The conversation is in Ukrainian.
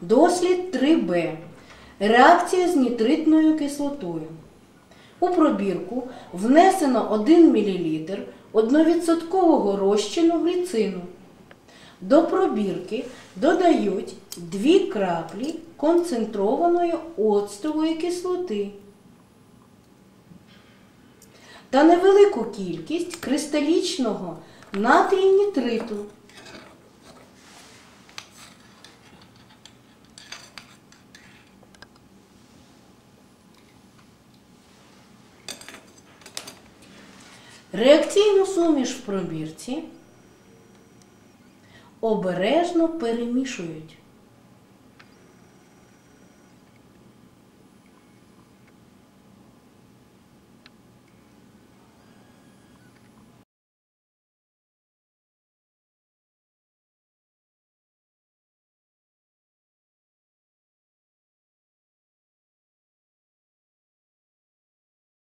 Дослід 3Б. Реакція з нітритною кислотою. У пробірку внесено 1 мл одновідсоткового розчину гліцину. До пробірки додають 2 краплі концентрованої оцтової кислоти та невелику кількість кристалічного натрій нітриту. Реакційну суміш в пробірці обережно перемішують.